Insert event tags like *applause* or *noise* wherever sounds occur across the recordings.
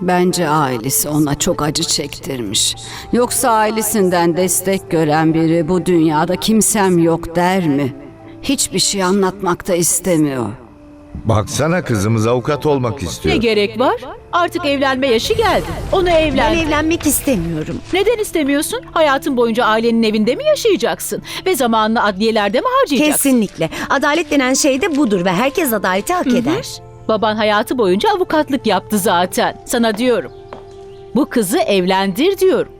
Bence ailesi ona çok acı çektirmiş. Yoksa ailesinden destek gören biri bu dünyada kimsem yok der mi? Hiçbir şey anlatmakta istemiyor. Baksana kızımız avukat olmak Ne istiyor. gerek var? Artık evlenme yaşı geldi. Onu Ben evlen. evlenmek istemiyorum. Neden istemiyorsun? Hayatın boyunca ailenin evinde mi yaşayacaksın? Ve zamanını adliyelerde mi harcayacaksın? Kesinlikle. Adalet denen şey de budur ve herkes adaleti hak eder. Baban hayatı boyunca avukatlık yaptı zaten. Sana diyorum. Bu kızı evlendir diyorum.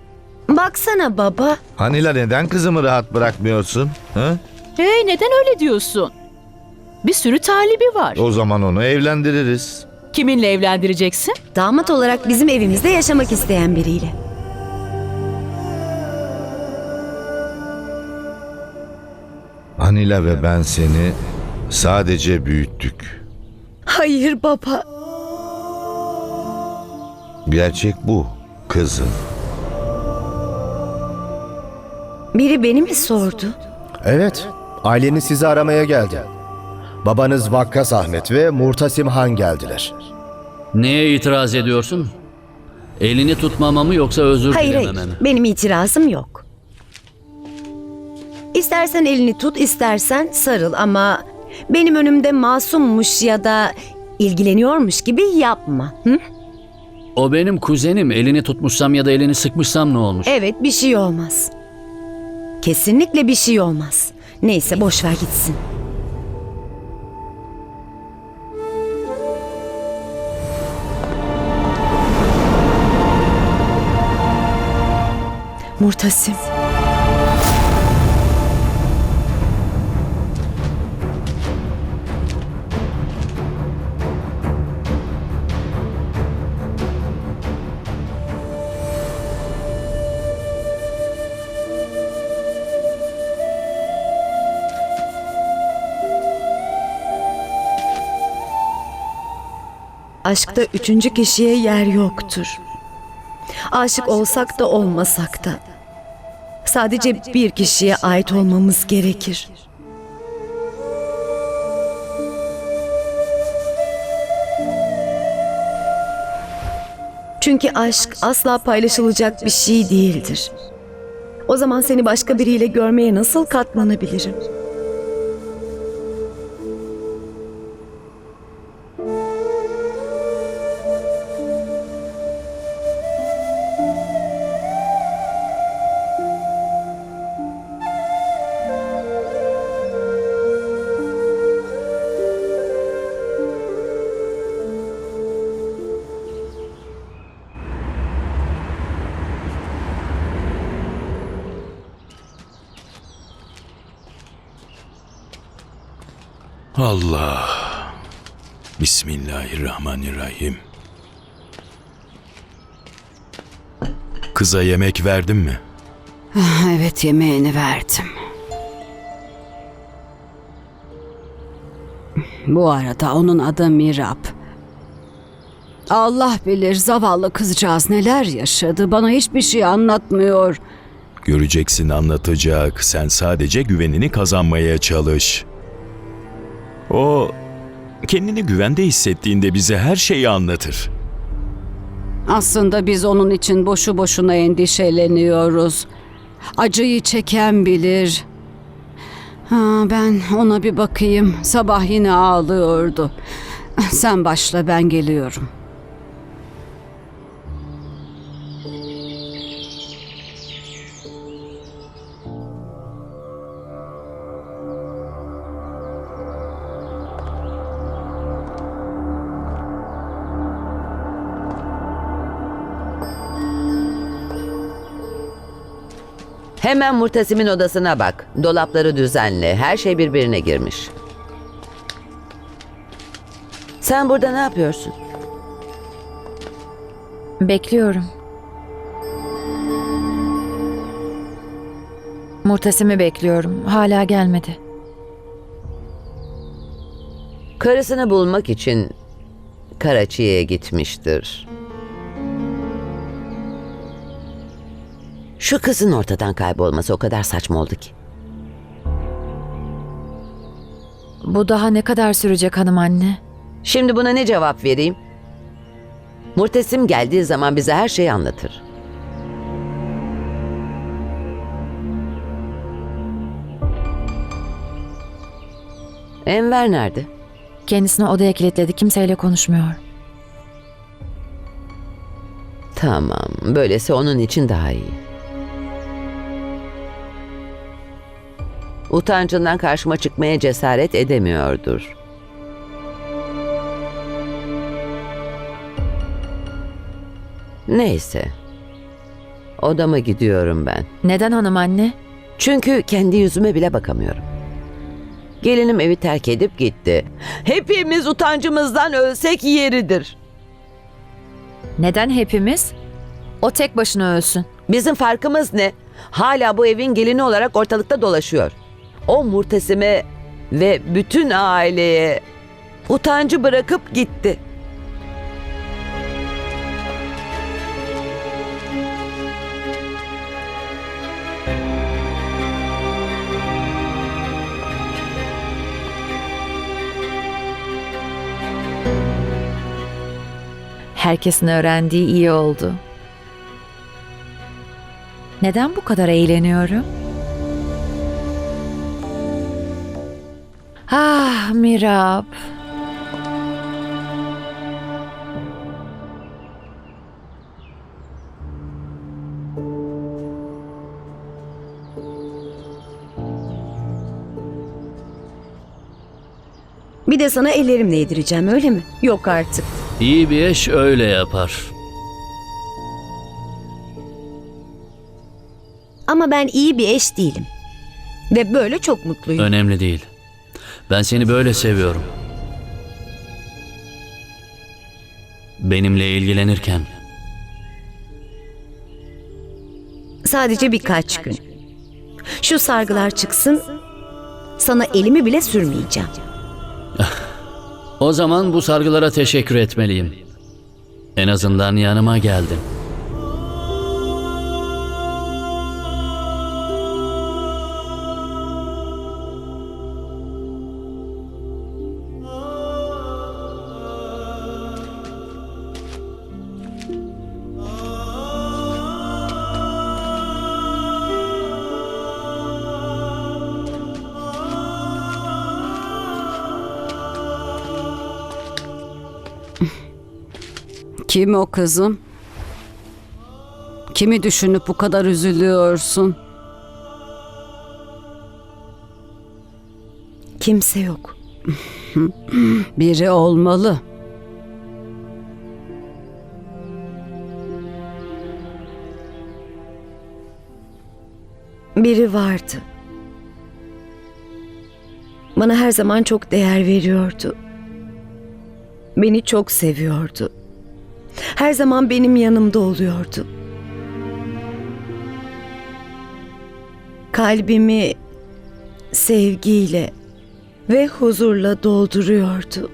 Baksana baba. Hanila neden kızımı rahat bırakmıyorsun? Hı? Hey neden öyle diyorsun? Bir sürü talibi var. O zaman onu evlendiririz. Kiminle evlendireceksin? Damat olarak bizim evimizde yaşamak isteyen biriyle. Hanila ve ben seni sadece büyüttük. Hayır baba. Gerçek bu kızım. Biri beni mi sordu? Evet, aileniz sizi aramaya geldi. Babanız Vakkas Ahmet ve Murtasim Han geldiler. Neye itiraz ediyorsun? Elini tutmama mı yoksa özür Hayır hayır. dilememe mi? Benim itirazım yok. İstersen elini tut, istersen sarıl ama benim önümde masummuş ya da ilgileniyormuş gibi yapma. Hı? O benim kuzenim. Elini tutmuşsam ya da elini sıkmışsam ne olmuş? Evet, bir şey olmaz. Kesinlikle bir şey olmaz. Neyse boş ver gitsin. Murtasim. Aşkta üçüncü kişiye yer yoktur. Aşık olsak da olmasak da. Sadece bir kişiye ait olmamız gerekir. Çünkü aşk asla paylaşılacak bir şey değildir. O zaman seni başka biriyle görmeye nasıl katlanabilirim? Allah. Bismillahirrahmanirrahim. Kıza yemek verdin mi? Evet yemeğini verdim. Bu arada onun adı Mirap. Allah bilir zavallı kızcağız neler yaşadı. Bana hiçbir şey anlatmıyor. Göreceksin anlatacak. Sen sadece güvenini kazanmaya çalış. O kendini güvende hissettiğinde bize her şeyi anlatır. Aslında biz onun için boşu boşuna endişeleniyoruz. Acıyı çeken bilir. Ha, ben ona bir bakayım. Sabah yine ağlıyordu. Sen başla ben geliyorum. Hemen Murtasim'in odasına bak. Dolapları düzenle. Her şey birbirine girmiş. Sen burada ne yapıyorsun? Bekliyorum. Murtasim'i bekliyorum. Hala gelmedi. Karısını bulmak için Karaçi'ye gitmiştir. Şu kızın ortadan kaybolması o kadar saçma oldu ki. Bu daha ne kadar sürecek hanım anne? Şimdi buna ne cevap vereyim? Murtesim geldiği zaman bize her şeyi anlatır. Enver nerede? Kendisini odaya kilitledi. Kimseyle konuşmuyor. Tamam, böylesi onun için daha iyi. Utancından karşıma çıkmaya cesaret edemiyordur. Neyse. Odama gidiyorum ben. Neden hanım anne? Çünkü kendi yüzüme bile bakamıyorum. Gelinim evi terk edip gitti. Hepimiz utancımızdan ölsek yeridir. Neden hepimiz? O tek başına ölsün. Bizim farkımız ne? Hala bu evin gelini olarak ortalıkta dolaşıyor. O murtesime ve bütün aileye utancı bırakıp gitti. Herkesin öğrendiği iyi oldu. Neden bu kadar eğleniyorum? Ah Mirab. Bir de sana ellerimle yedireceğim öyle mi? Yok artık. İyi bir eş öyle yapar. Ama ben iyi bir eş değilim. Ve böyle çok mutluyum. Önemli değil. Ben seni böyle seviyorum. Benimle ilgilenirken Sadece birkaç gün. Şu sargılar çıksın, sana elimi bile sürmeyeceğim. *laughs* o zaman bu sargılara teşekkür etmeliyim. En azından yanıma geldin. Kim o kızım? Kimi düşünüp bu kadar üzülüyorsun? Kimse yok. *laughs* Biri olmalı. Biri vardı. Bana her zaman çok değer veriyordu. Beni çok seviyordu. Her zaman benim yanımda oluyordu. Kalbimi sevgiyle ve huzurla dolduruyordu.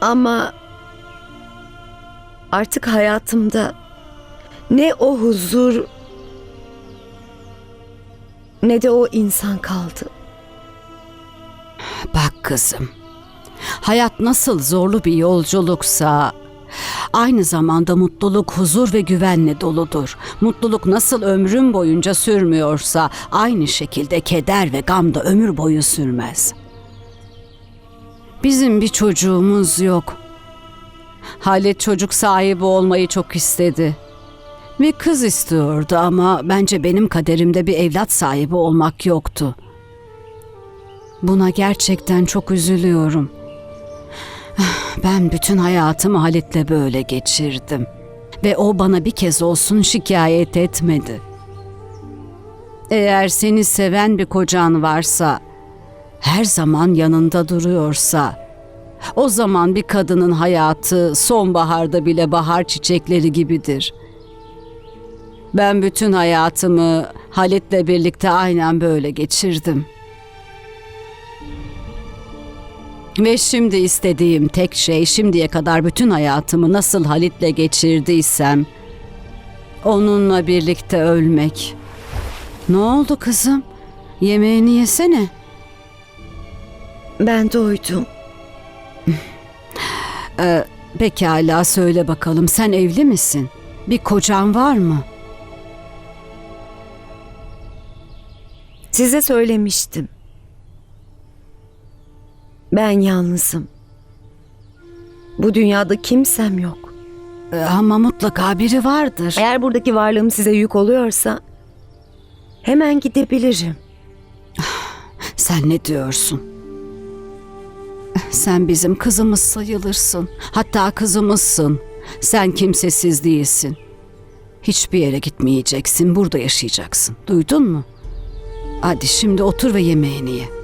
Ama artık hayatımda ne o huzur ne de o insan kaldı. Kızım. Hayat nasıl zorlu bir yolculuksa aynı zamanda mutluluk, huzur ve güvenle doludur. Mutluluk nasıl ömrün boyunca sürmüyorsa aynı şekilde keder ve gam da ömür boyu sürmez. Bizim bir çocuğumuz yok. Halet çocuk sahibi olmayı çok istedi. Bir kız istiyordu ama bence benim kaderimde bir evlat sahibi olmak yoktu. Buna gerçekten çok üzülüyorum. Ben bütün hayatımı Halit'le böyle geçirdim. Ve o bana bir kez olsun şikayet etmedi. Eğer seni seven bir kocan varsa, her zaman yanında duruyorsa, o zaman bir kadının hayatı sonbaharda bile bahar çiçekleri gibidir. Ben bütün hayatımı Halit'le birlikte aynen böyle geçirdim. Ve şimdi istediğim tek şey şimdiye kadar bütün hayatımı nasıl Halit'le geçirdiysem onunla birlikte ölmek. Ne oldu kızım? Yemeğini yesene. Ben doydum. *laughs* Ee, pekala söyle bakalım sen evli misin? Bir kocan var mı? Size söylemiştim. Ben yalnızım. Bu dünyada kimsem yok. Ee, ama mutlaka biri vardır. Eğer buradaki varlığım size yük oluyorsa hemen gidebilirim. *sighs* Sen ne diyorsun? Sen bizim kızımız sayılırsın. Hatta kızımızsın. Sen kimsesiz değilsin. Hiçbir yere gitmeyeceksin. Burada yaşayacaksın. Duydun mu? Hadi şimdi otur ve yemeğini ye.